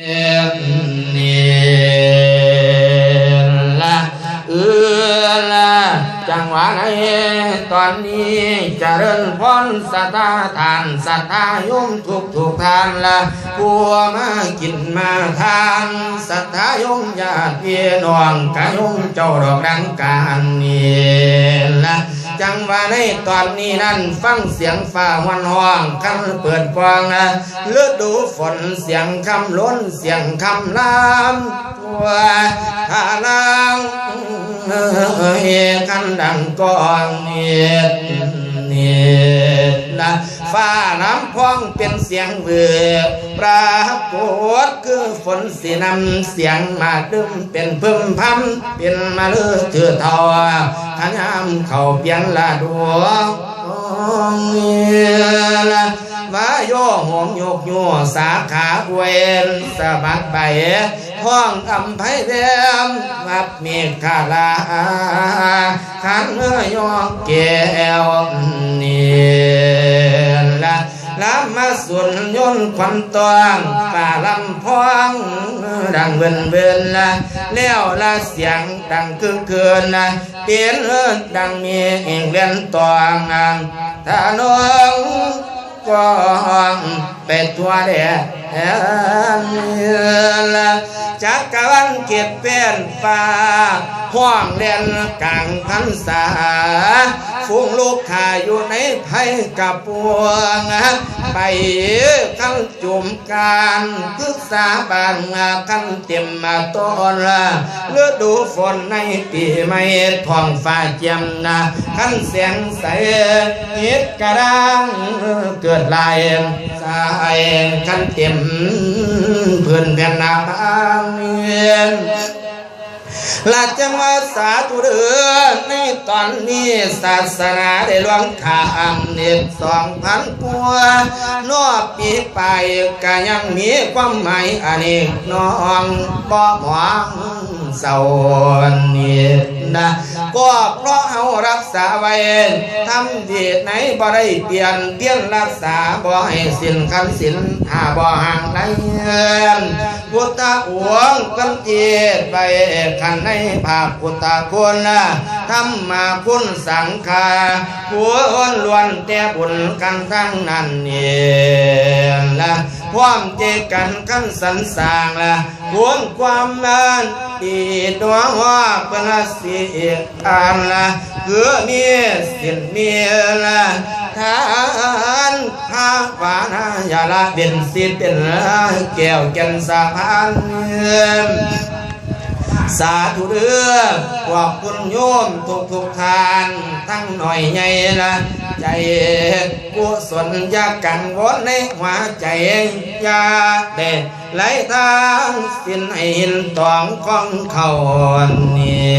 เอ็นเนละเออละจังหวะไหนตอนนี้จเจริญพรสัทธาทานสัทธาโยมทุกทุกทานละบัวมากินมาทานสัทธาโยมญาติพี่น้องกะโยมเจ้าดอกดังการนี่ละ จังหวะในตอนนี้นั้นฟังเสียงฟ้าวันห้องคันเปิดฟองนะฤดูฝนเสียงคำล้นเสียงคำลามตัวทาลังเอคันดังกองเนียดเนียดนะ ฟ้าน้ำพองเป็นเสียงเบือปรากฏคือฝนสีนำเสียงมาดึมเป็นพึมพำเป็นมาลือถือทอขยามเขาเปลี่ยนละดวงเนียละมาโยหงโยกโยสาขาเวนสะบัดไปห้องอำไพเดมวับเมฆคาลาขันเมื่อยอกแก้วนี่ ละลำมาส่วนยนควันตองป่าลำพองดังเวินเวินละแล้วละเสียงดังคือเกินนะเปลี่ยนดังมีเองเลียนตองทานอง กองไปทั่วแดนละจักรวันเก็บเป็นฟ้าห้องเล่นกลางพันษาฟุ้งลูกข่าอยู่ในไผ่กับปวง ไปขั้นจุ่มการศึกษาบานขั้นเต็มมาต้นละฤดูฝนในปีใหม่ท้องฟ้าเจียมนะขั้นเสียงใสเฮ็ดกระด้างเกิดลายสายขั้นเต็มเพื่อนแผ่นนาบางเมียนลาจังว่าสาธุเดือนในตอนนี้ศาสนาได้ลวงขามเน็บสองพันปัวนอปีไปก็ยังมีความหมายอันนี้น้องบ่หวัง เศร้านี่นะก็เพราะเฮารักษาไว้ทำดีไหนบ่ได้เปลี่ยนเปลี่ยนรักษาบ่ให้สินคันสินหาบ่ห่างไหนพุทธอวงกันเจีดไปขันในภาพพุทธคุณธรรมาคุณสังฆาผู้อ้นล้วนแต่บุญกันทั้งนั้นเนี่ยละความเจกันกันสันสางละหวงความนั้น ดีดวงว่าเป็นสิอันละคือมีสินมีละทานพาวานาอย่าละเป็นสิเป็นแก้วแก่นสะพาน สาธุเด้อขอบคุณโยมทุกทุกทาน ทั้งหน่อยใหญ่ละใจกุศลยากังวลในหัวใจอยาเด็ดไหลทางสิ้นให้หินตองของเขาเนี่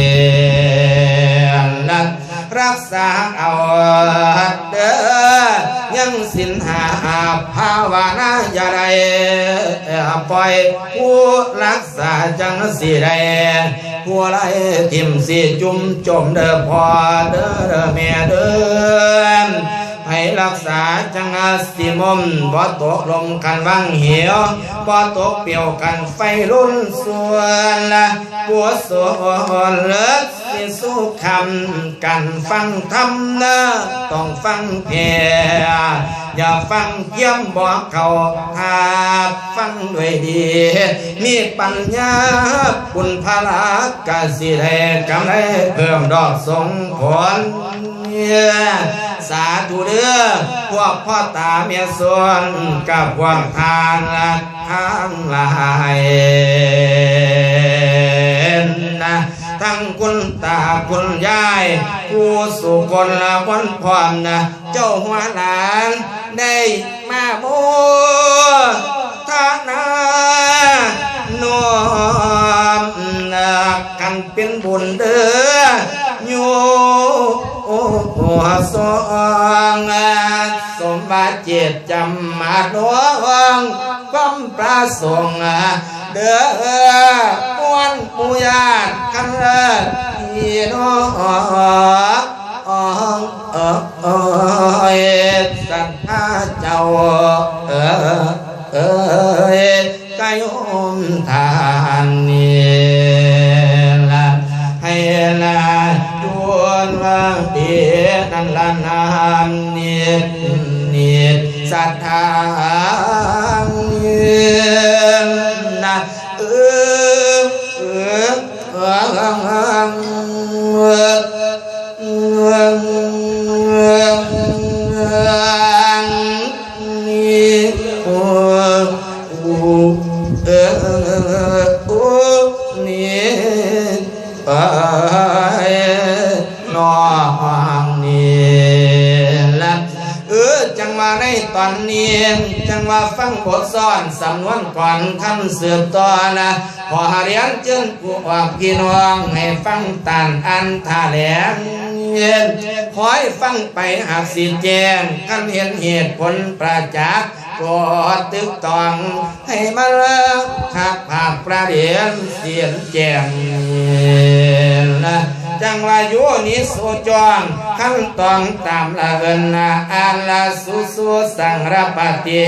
ยละ รักษาเอาเด้อยังสินหาภาวนาอย่าได้ปล่อยผู้รักษาจังสิได้ผู้ไรทิมสิจุ่มจมเด้อพอเด้อเด้อแม่เด้อ ให้รักษาจังอาสิมมบ่ตกลมกันวังเหี่ยวบ่ตกเปี่ยวกันไฟรุ่นส่วนละปัวสวนเลิศสิสู้คำกันฟังธรรมนะต้องฟังเพียอย่าฟังเยี่ยมบอกเขาหาฟังด้วยดี มีปัญญาบุญพลากาสิได้กำไรเพิ่มดอกสงผล สาธุเด้อพวกพ่อตาเมียส่วนกับพวกทานทั้งหลายนะทั้งคุณตาคุณยายผู้สุคนละคนพร้อมนะเจ้าหัวหลานได้มาโม ส่งเด้อมวนมูญาติกันพี่น้องเออเออสัทธาเจ้าเออเออมาโยมทานนี่ละให้ละจวนว่าเดียนันละนามเนียเนียสัทธา Thank you. ว่าในตอนนี้ จังว่าฟังบทสอนสำนวนก่อนคำสืบต่อนะขอเรียนเชิญผู้ออกพี่น้องให้ฟังตานอันท่าแหลงเย็นคอยฟังไปหากสิแจ้งกันเห็นเหตุผลประจักษ์กดตึกตอง ให้มาเลิกขักภาคประเดียนเสียนแจ้งนะ จังวาโยนิโสจองขั้นตองตามละเอินนาอันละสุสุสังรปฏิ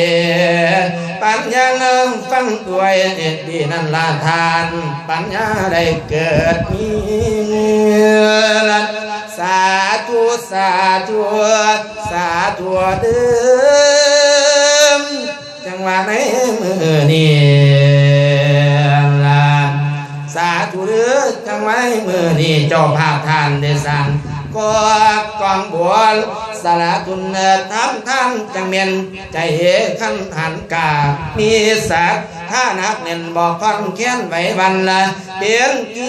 ปัญญาเริ่มฟังตัวเอ็ดดีนั่นละทาน ปัญญาได้เกิดมีละสาธุสาธุสาธุเดิมจังหวะในมือนี่ล่ะ สาธุเด้อจังหวะในมือนี่เจ้าภาพทานได้สั่งก็กองบัวสละทุนเนิดทำท่านจังเมียนใจเฮขันหันกา มีสักถ้านักเน้นบอกคอนเขียนไว้วันละเดียนกี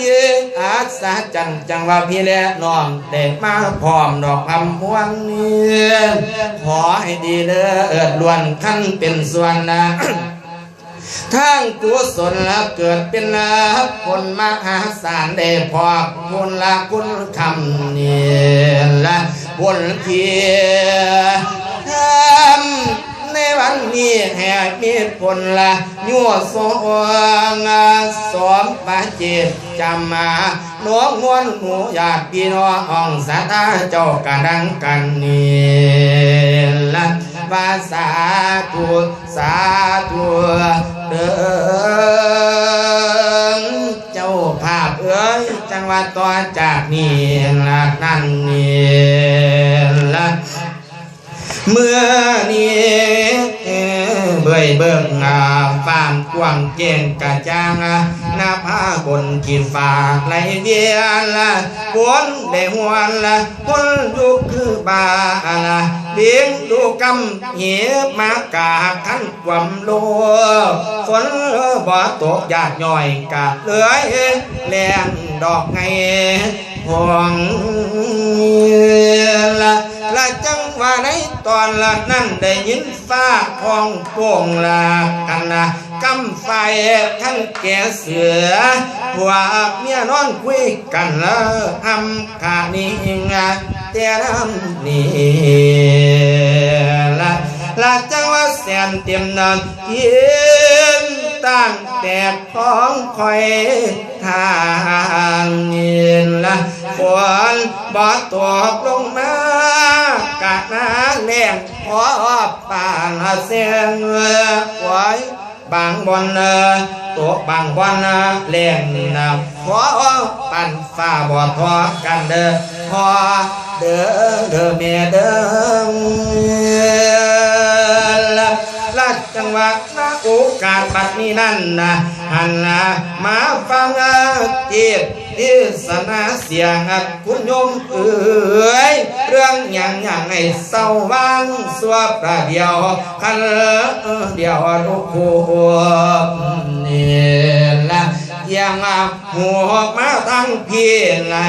อาสาจันจังว่าพี่และน้องเด็กมาพร้อมดอกคำพวงเนียขอให้ดีเด้อเอิดล้วนขั้นเป็นส่วนนะ ทั้งกุศลละเกิดเป็นละคนมหาศาลได้พอกคุณละคุณคำเนี่ยละบนเทียทำในวันนี้แห่มีผลละยั่วสองสอมปาเจ็บจำมาน้องมวนหมู่ญาติพี่น้องสาธาเจ้ากระดังกันนี่ละ ว่าสาธุสาธุเดินเจ้าภาพเอ้ยจังหวัดตอนจากนี้ละนั่นนี่ละเมื่อนี้ เบื่อเบิ่งอาฟามกว้างเก่งกะจางหน้าผ้าบนขีฝากไหลเวียนละฝนได้หวนละฝนยุกคือบาละเบี้ยงดูกำเหียมากาขันความโลฝนบ่ตกยากย่อยกะเหลือยแรงดอกไงพวงละละจัง ว่าในตอนละนั่นได้ยินฟ้าทองโป่งละกันนะกำไฟทั้งแก่เสือพวเมียนอนคุยกันละทำขานี้งแต่น้ำนี่ละละจังว่าแสนเต็มนอนเย็นตั้ง แต่ของคอยทางเย็นละฝนบ่ตกลงมากะนาแรงพอปานเสียงไว้บางบอนเตัวบางบอนเออแรงนะพอปั่นฟ้าบ่ทอกันเด้อพอเด้อเด้อแม่เด้อ จังหวะนะโอกาสบัดนี้นั่นนะหันนะมาฟังเจ็บทิศนาเสียงคุณโยมเอ๋ยเรื่องอย่างอย่างไอ้เศร้าว่างสวบประเดียวคันเดียวทุกคนนี่ละยังหัวมาทั้งพี่ละ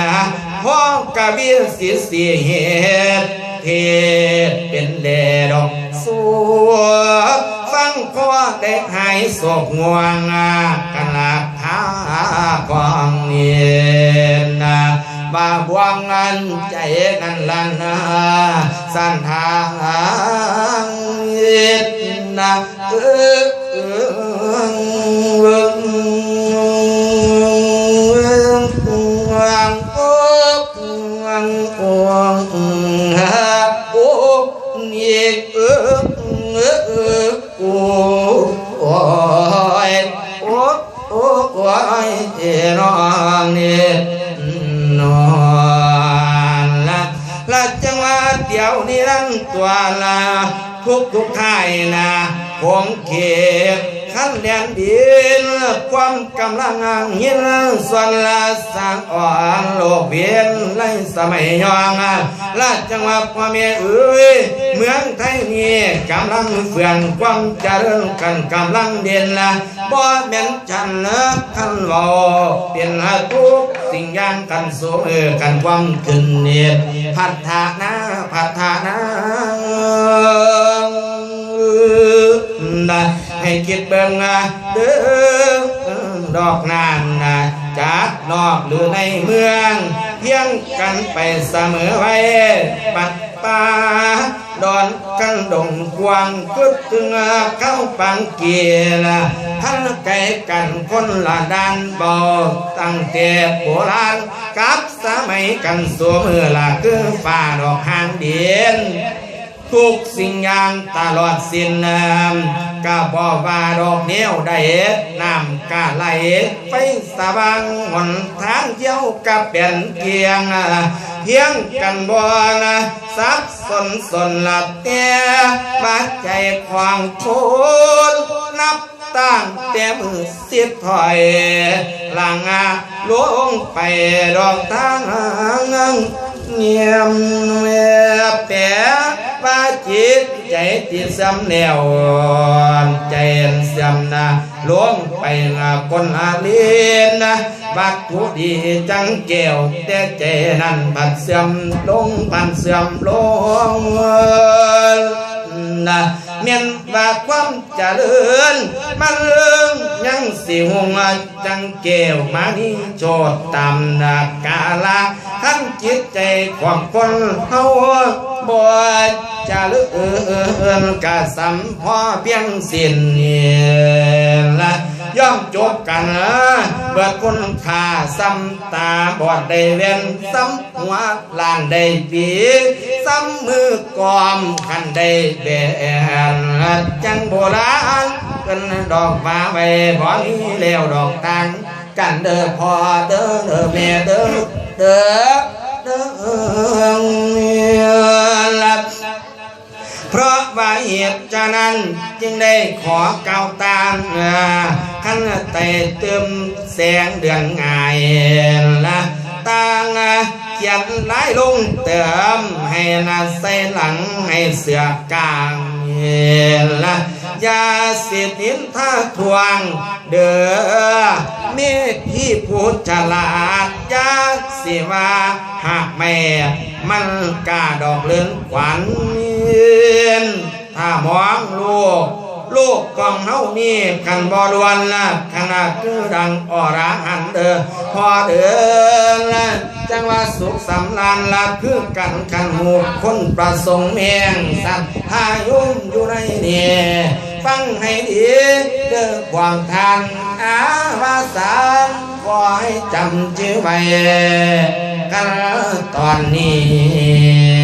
พ่อกะบียสิสีเหตุเทศเป็นแดดอกสว งพ่อได้หายโศกงวงกันละพาคองเนียนะบาบวงเงินใจกันลันสันทางย็ดนะเออเออวั นะผมเขตขั้นแดนดินความกำลังยินส่วนละสังอ่อนโลกเพียนไล่สมัยยองละจังหวะพ่อแม่เอ้ยเมืองไทยนี่กำลังเฟื่องความเจริญกันกำลังเด่นละบ่แม่นจันลิกคันว้าเป็นทุกสิ่งอย่างกันสูงเออกันความขึ้นเนียพัฒนาพัฒนา นะให้คิดเบิ่งนะเด้อดอกนานนะจากนอกหรือในเมืองเพียงกันไปเสมอไว้ปัดป่าดอนกันดงกวางกึดถึงเข้าปังเกียร์พันไก่กันคนละด้านบ่ตั้งแต่โบราณกับสมัยกันสวมเมื่อละคือฝ่าดอกหางเดียน ทุกสิ่งอย่างตลอดสิ้นน้ำก็บอกว่าดอกเนี้ยวได้น้ำก็ไหลไปสว่างหนทางเที่ยวกับเป็นเกียงเพียงกันบ่นะสับสนสนละเตี้ยบาใจควางโพนนับตั้งแต่มือเสียถอยหลังลงไปดอกทางเงียบ ที่ซ้ำแนวใจซ้ำนะลงไปงาคนอาเลียนนะวัตถุดีจังแก้วแต่ใจนั้นผัดเสื่อมลงผันเสื่อมลงนะเมียนว่าความเจริญมันเรื่องยังสิหงจังแก้วมานี่โจดตามนากาละทั้งจิตใจของคนเฮาบ่ จะเลื่อนกะสัมพอเพียงสิ้นนี่ละย่อมจบกันเบิดคุณค่าซ้ำตาบอดได้เวียนซ้ำหัวลานได้ปีซ้ำมือกอมขันได้แบนจังโบราณกันดอกฟ้าไว้บ่มีแล้วดอกทางกันเด้อพ่อเด้อเด้อแม่เด้อเด้อเด้อ ว่าเหตุฉะนั้นจึงได้ขอเก่าตามขันไต่เติมแสงเดือนง่ายละต่างเขียนลายลงเติมให้นาใส่หลังให้เสือกลางละยาสิทินท่าทวงเด้อเมฆที่พูดฉลาดยาสิว่าหากแม่มันกล้าดอกเลื่อนขวัญ ถ้ามองลูก ลูกของเฮานี่กันบ่ดวนละขนาดคือดังอระหันเด้อพอเด้อละจังว่าสุขสำลานละคือกันกันหูคนประสงค์เมียงสัตว์พายุมอยู่ในเนี่ฟังให้ดีเด้อความทานอาวาสาขอให้จำชื่อไว้กันตอนนี้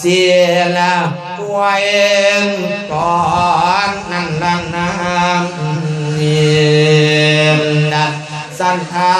เสียละป่วยก่อนนั่นละน้ำเนียนดัดสันทา